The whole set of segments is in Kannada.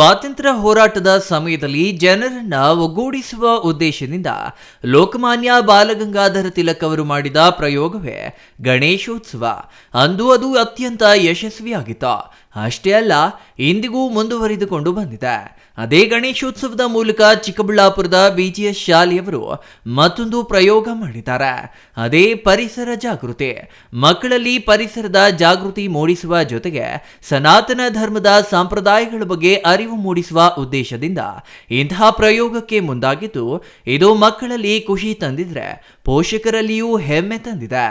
ಸ್ವಾತಂತ್ರ್ಯ ಹೋರಾಟದ ಸಮಯದಲ್ಲಿ ಜನರನ್ನ ಒಗ್ಗೂಡಿಸುವ ಉದ್ದೇಶದಿಂದ ಲೋಕಮಾನ್ಯ ಬಾಲಗಂಗಾಧರ ತಿಲಕ್ ಅವರು ಮಾಡಿದ ಪ್ರಯೋಗವೇ ಗಣೇಶೋತ್ಸವ. ಅಂದು ಅದು ಅತ್ಯಂತ ಯಶಸ್ವಿಯಾಗಿತ್ತು. ಅಷ್ಟೇ ಅಲ್ಲ, ಇಂದಿಗೂ ಮುಂದುವರಿದುಕೊಂಡು ಬಂದಿದೆ. ಅದೇ ಗಣೇಶೋತ್ಸವದ ಮೂಲಕ ಚಿಕ್ಕಬಳ್ಳಾಪುರದ ಬಿಜಿಎಸ್ ಶಾಲೆಯವರು ಮತ್ತೊಂದು ಪ್ರಯೋಗ ಮಾಡಿದ್ದಾರೆ. ಅದೇ ಪರಿಸರ ಜಾಗೃತಿ. ಮಕ್ಕಳಲ್ಲಿ ಪರಿಸರದ ಜಾಗೃತಿ ಮೂಡಿಸುವ ಜೊತೆಗೆ ಸನಾತನ ಧರ್ಮದ ಸಂಪ್ರದಾಯಗಳ ಬಗ್ಗೆ ಅರಿವು ಮೂಡಿಸುವ ಉದ್ದೇಶದಿಂದ ಇಂತಹ ಪ್ರಯೋಗಕ್ಕೆ ಮುಂದಾಗಿದ್ದು, ಇದು ಮಕ್ಕಳಲ್ಲಿ ಖುಷಿ ತಂದಿದ್ರೆ ಪೋಷಕರಲ್ಲಿಯೂ ಹೆಮ್ಮೆ ತಂದಿದೆ.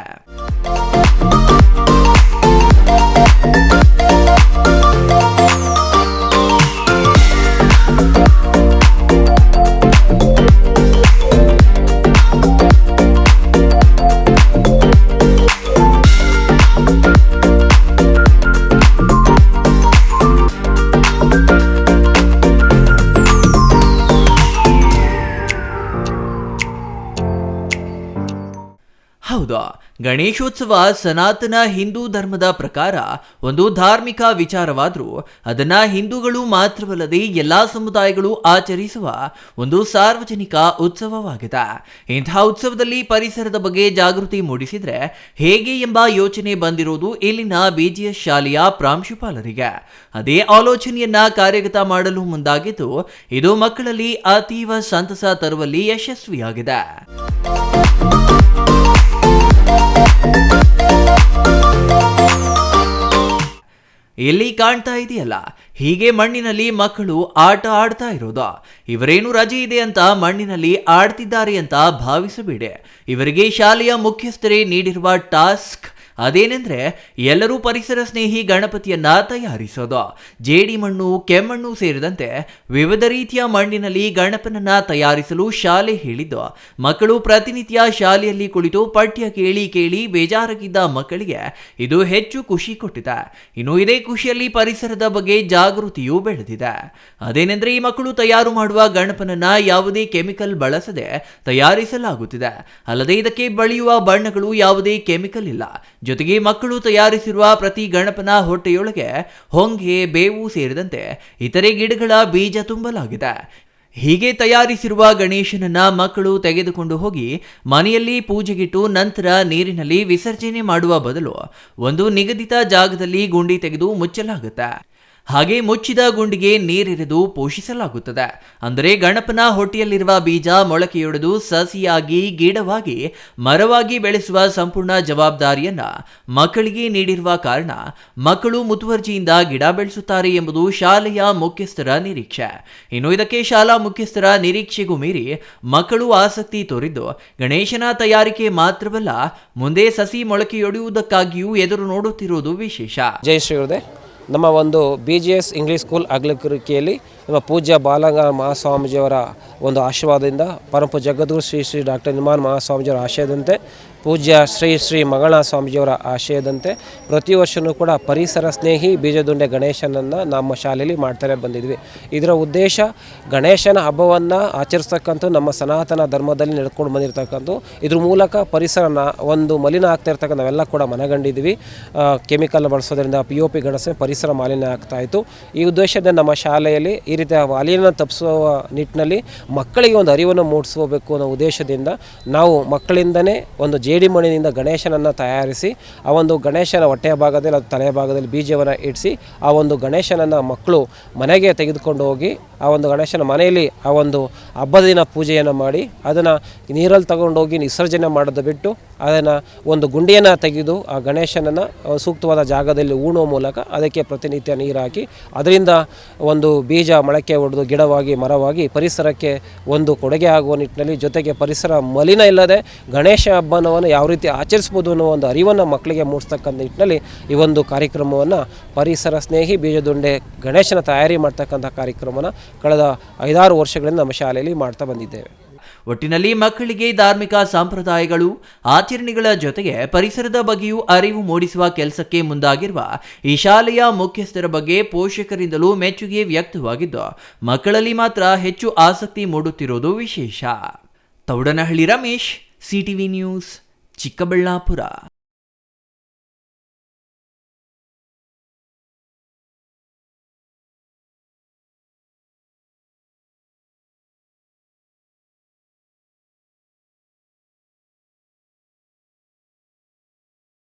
ಹೌದು. ಗಣೇಶೋತ್ಸವ ಸನಾತನ ಹಿಂದೂ ಧರ್ಮದ ಪ್ರಕಾರ ಒಂದು ಧಾರ್ಮಿಕ ವಿಚಾರವಾದರೂ ಅದನ್ನ ಹಿಂದೂಗಳು ಮಾತ್ರವಲ್ಲದೆ ಎಲ್ಲಾ ಸಮುದಾಯಗಳು ಆಚರಿಸುವ ಒಂದು ಸಾರ್ವಜನಿಕ ಉತ್ಸವವಾಗಿದೆ. ಇಂತಹ ಉತ್ಸವದಲ್ಲಿ ಪರಿಸರದ ಬಗ್ಗೆ ಜಾಗೃತಿ ಮೂಡಿಸಿದ್ರೆ ಹೇಗೆ ಎಂಬ ಯೋಚನೆ ಬಂದಿರುವುದು ಇಲ್ಲಿನ ಬಿಜಿಎಸ್ ಶಾಲೆಯ ಪ್ರಾಂಶುಪಾಲರಿಗೆ. ಅದೇ ಆಲೋಚನೆಯನ್ನ ಕಾರ್ಯಗತ ಮಾಡಲು ಮುಂದಾಗಿದ್ದು ಇದು ಮಕ್ಕಳಲ್ಲಿ ಅತೀವ ಸಂತಸ ತರುವಲ್ಲಿ ಯಶಸ್ವಿಯಾಗಿದೆ. ಎಲ್ಲಿ ಕಾಣ್ತಾ ಇದೆಯಲ್ಲ? ಹೀಗೆ ಮಣ್ಣಿನಲ್ಲಿ ಮಕ್ಕಳು ಆಟ ಆಡ್ತಾ ಇರೋದು? ಇವರೇನು ರಜೆ ಇದೆ ಅಂತ ಮಣ್ಣಿನಲ್ಲಿ ಆಡ್ತಿದ್ದಾರೆ ಅಂತ ಭಾವಿಸಬೇಡಿ. ಇವರಿಗೆ ಶಾಲೆಯ ಮುಖ್ಯಸ್ಥರೇ ನೀಡಿರುವ ಟಾಸ್ಕ್ ಅದೇನೆಂದ್ರೆ ಎಲ್ಲರೂ ಪರಿಸರ ಸ್ನೇಹಿ ಗಣಪತಿಯನ್ನ ತಯಾರಿಸೋದು. ಜೇಡಿ ಮಣ್ಣು, ಕೆಮ್ಮಣ್ಣು ಸೇರಿದಂತೆ ವಿವಿಧ ರೀತಿಯ ಮಣ್ಣಿನಲ್ಲಿ ಗಣಪನನ್ನ ತಯಾರಿಸಲು ಶಾಲೆ ಹೇಳಿದ್ದು. ಮಕ್ಕಳು ಪ್ರತಿನಿತ್ಯ ಶಾಲೆಯಲ್ಲಿ ಕುಳಿತು ಪಠ್ಯ ಕೇಳಿ ಕೇಳಿ ಬೇಜಾರಾಗಿದ್ದ ಮಕ್ಕಳಿಗೆ ಇದು ಹೆಚ್ಚು ಖುಷಿ ಕೊಟ್ಟಿದೆ. ಇನ್ನು ಇದೇ ಖುಷಿಯಲ್ಲಿ ಪರಿಸರದ ಬಗ್ಗೆ ಜಾಗೃತಿಯೂ ಬೆಳೆದಿದೆ. ಅದೇನೆಂದ್ರೆ ಈ ಮಕ್ಕಳು ತಯಾರು ಮಾಡುವ ಗಣಪನನ್ನ ಯಾವುದೇ ಕೆಮಿಕಲ್ ಬಳಸದೆ ತಯಾರಿಸಲಾಗುತ್ತಿದೆ. ಅಲ್ಲದೆ ಇದಕ್ಕೆ ಬಳಿಯುವ ಬಣ್ಣಗಳು ಯಾವುದೇ ಕೆಮಿಕಲ್ ಇಲ್ಲ. ಜೊತೆಗೆ ಮಕ್ಕಳು ತಯಾರಿಸಿರುವ ಪ್ರತಿ ಗಣಪನ ಹೊಟ್ಟೆಯೊಳಗೆ ಹೊಂಗೆ, ಬೇವು ಸೇರಿದಂತೆ ಇತರೆ ಗಿಡಗಳ ಬೀಜ ತುಂಬಲಾಗಿದೆ. ಹೀಗೆ ತಯಾರಿಸಿರುವ ಗಣೇಶನನ್ನ ಮಕ್ಕಳು ತೆಗೆದುಕೊಂಡು ಹೋಗಿ ಮನೆಯಲ್ಲಿ ಪೂಜೆಗಿಟ್ಟು ನಂತರ ನೀರಿನಲ್ಲಿ ವಿಸರ್ಜನೆ ಮಾಡುವ ಬದಲು ಒಂದು ನಿಗದಿತ ಜಾಗದಲ್ಲಿ ಗುಂಡಿ ತೆಗೆದು ಮುಚ್ಚಲಾಗುತ್ತೆ. ಹಾಗೆ ಮುಚ್ಚಿದ ಗುಂಡಿಗೆ ನೀರೆರೆದು ಪೋಷಿಸಲಾಗುತ್ತದೆ. ಅಂದರೆ ಗಣಪನ ಹೊಟ್ಟೆಯಲ್ಲಿರುವ ಬೀಜ ಮೊಳಕೆಯೊಡೆದು ಸಸಿಯಾಗಿ ಗಿಡವಾಗಿ ಮರವಾಗಿ ಬೆಳೆಸುವ ಸಂಪೂರ್ಣ ಜವಾಬ್ದಾರಿಯನ್ನ ಮಕ್ಕಳಿಗೆ ನೀಡಿರುವ ಕಾರಣ ಮಕ್ಕಳು ಮುತುವರ್ಜಿಯಿಂದ ಗಿಡ ಬೆಳೆಸುತ್ತಾರೆ ಎಂಬುದು ಶಾಲೆಯ ಮುಖ್ಯಸ್ಥರ ನಿರೀಕ್ಷೆ. ಇನ್ನು ಇದಕ್ಕೆ ಶಾಲಾ ಮುಖ್ಯಸ್ಥರ ನಿರೀಕ್ಷೆಗೂ ಮೀರಿ ಮಕ್ಕಳು ಆಸಕ್ತಿ ತೋರಿದ್ದು, ಗಣೇಶನ ತಯಾರಿಕೆ ಮಾತ್ರವಲ್ಲ, ಮುಂದೆ ಸಸಿ ಮೊಳಕೆಯೊಡೆಯುವುದಕ್ಕಾಗಿಯೂ ಎದುರು ನೋಡುತ್ತಿರುವುದು ವಿಶೇಷ. ಜೈ ಶ್ರೀ ನಮ್ಮ ಒಂದು B G S English school ಅಗ್ಲಕರಿಕೆಯಲ್ಲಿ ನಮ್ಮ ಪೂಜ್ಯ ಬಾಲಂಗ ಮಹಾಸ್ವಾಮೀಜಿಯವರ ಒಂದು ಆಶೀರ್ವಾದದಿಂದ ಪರಮ ಜಗದ್ಗುರು ಶ್ರೀ ಶ್ರೀ ಡಾಕ್ಟರ್ ನಿರ್ಮಾನ್ ಮಹಾಸ್ವಾಮೀಜಿಯವರ ಆಶಯದಂತೆ ಪೂಜ್ಯ ಶ್ರೀ ಶ್ರೀ ಮಂಗಳ ಸ್ವಾಮೀಜಿಯವರ ಆಶಯದಂತೆ ಪ್ರತಿ ವರ್ಷವೂ ಕೂಡ ಪರಿಸರ ಸ್ನೇಹಿ ಬೀಜದುಂಡೆ ಗಣೇಶನನ್ನು ನಮ್ಮ ಶಾಲೆಯಲ್ಲಿ ಮಾಡ್ತಾರೆ ಬಂದಿದ್ವಿ. ಇದರ ಉದ್ದೇಶ ಗಣೇಶನ ಹಬ್ಬವನ್ನು ಆಚರಿಸ್ತಕ್ಕಂಥ ನಮ್ಮ ಸನಾತನ ಧರ್ಮದಲ್ಲಿ ನಡ್ಕೊಂಡು ಬಂದಿರತಕ್ಕಂಥ ಇದ್ರ ಮೂಲಕ ಪರಿಸರನ ಒಂದು ಮಲಿನ ಆಗ್ತಾ ಇರ್ತಕ್ಕಂಥ ನಾವೆಲ್ಲ ಕೂಡ ಮನಗಂಡಿದ್ವಿ ಕೆಮಿಕಲ್ ಬಳಸೋದ್ರಿಂದ ಪಿ ಒ ಪಿ ಗಣಸ ಪರಿಸರ ಮಾಲಿನ್ಯ ಆಗ್ತಾ ಇತ್ತು. ಈ ಉದ್ದೇಶದಿಂದ ನಮ್ಮ ಶಾಲೆಯಲ್ಲಿ ಈ ರೀತಿಯ ಮಾಲಿನ್ಯ ತಪ್ಪಿಸುವ ನಿಟ್ಟಿನಲ್ಲಿ ಮಕ್ಕಳಿಗೆ ಒಂದು ಅರಿವನ್ನು ಮೂಡಿಸಬೇಕು ಅನ್ನೋ ಉದ್ದೇಶದಿಂದ ನಾವು ಮಕ್ಕಳಿಂದನೇ ಒಂದು ಜೇಡಿ ಮಣ್ಣಿನಿಂದ ಗಣೇಶನನ್ನು ತಯಾರಿಸಿ, ಆ ಒಂದು ಗಣೇಶನ ಹೊಟ್ಟೆಯ ಭಾಗದಲ್ಲಿ ಅದು ತಲೆಯ ಭಾಗದಲ್ಲಿ ಬೀಜವನ್ನು ಇಡಿಸಿ, ಆ ಒಂದು ಗಣೇಶನನ್ನು ಮಕ್ಕಳು ಮನೆಗೆ ತೆಗೆದುಕೊಂಡು ಹೋಗಿ ಆ ಒಂದು ಗಣೇಶನ ಮನೆಯಲ್ಲಿ ಆ ಒಂದು ಹಬ್ಬದ ದಿನ ಪೂಜೆಯನ್ನು ಮಾಡಿ, ಅದನ್ನು ನೀರಲ್ಲಿ ತಗೊಂಡೋಗಿ ನಿಸರ್ಜನೆ ಮಾಡೋದು ಬಿಟ್ಟು, ಅದನ್ನು ಒಂದು ಗುಂಡಿಯನ್ನು ತೆಗೆದು ಆ ಗಣೇಶನನ್ನು ಸೂಕ್ತವಾದ ಜಾಗದಲ್ಲಿ ಉಣುವ ಮೂಲಕ ಅದಕ್ಕೆ ಪ್ರತಿನಿತ್ಯ ನೀರು ಹಾಕಿ ಅದರಿಂದ ಒಂದು ಬೀಜ ಮೊಳಕೆ ಹೊಡೆದು ಗಿಡವಾಗಿ, ಮರವಾಗಿ ಪರಿಸರಕ್ಕೆ ಒಂದು ಕೊಡುಗೆ ಆಗುವ ನಿಟ್ಟಿನಲ್ಲಿ ಜೊತೆಗೆ ಪರಿಸರ ಮಲಿನ ಇಲ್ಲದೆ ಗಣೇಶ ಹಬ್ಬನವನ್ನು ಯಾವ ರೀತಿ ಆಚರಿಸ್ಬೋದು ಅನ್ನೋ ಒಂದು ಅರಿವನ್ನು ಮಕ್ಕಳಿಗೆ ಮೂಡಿಸ್ತಕ್ಕಂಥ ನಿಟ್ಟಿನಲ್ಲಿ ಈ ಒಂದು ಕಾರ್ಯಕ್ರಮವನ್ನು ಪರಿಸರ ಸ್ನೇಹಿ ಬೀಜದುಂಡೆ ಗಣೇಶನ ತಯಾರಿ ಮಾಡ್ತಕ್ಕಂಥ ಕಾರ್ಯಕ್ರಮನ ಕಳೆದ ಐದಾರು ವರ್ಷಗಳಿಂದ ನಮ್ಮ ಶಾಲೆಯಲ್ಲಿ ಮಾಡ್ತಾ ಬಂದಿದ್ದೇವೆ. ಒಟ್ಟಿನಲ್ಲಿ ಮಕ್ಕಳಿಗೆ ಧಾರ್ಮಿಕ ಸಂಪ್ರದಾಯಗಳು, ಆಚರಣೆಗಳ ಜೊತೆಗೆ ಪರಿಸರದ ಬಗ್ಗೆಯೂ ಅರಿವು ಮೂಡಿಸುವ ಕೆಲಸಕ್ಕೆ ಮುಂದಾಗಿರುವ ಈ ಶಾಲೆಯ ಮುಖ್ಯಸ್ಥರ ಬಗ್ಗೆ ಪೋಷಕರಿಂದಲೂ ಮೆಚ್ಚುಗೆ ವ್ಯಕ್ತವಾಗಿದ್ದು, ಮಕ್ಕಳಲ್ಲಿ ಮಾತ್ರ ಹೆಚ್ಚು ಆಸಕ್ತಿ ಮೂಡುತ್ತಿರುವುದು ವಿಶೇಷ. Taudanahalli Ramesh, CTV news, Chikkaballapur.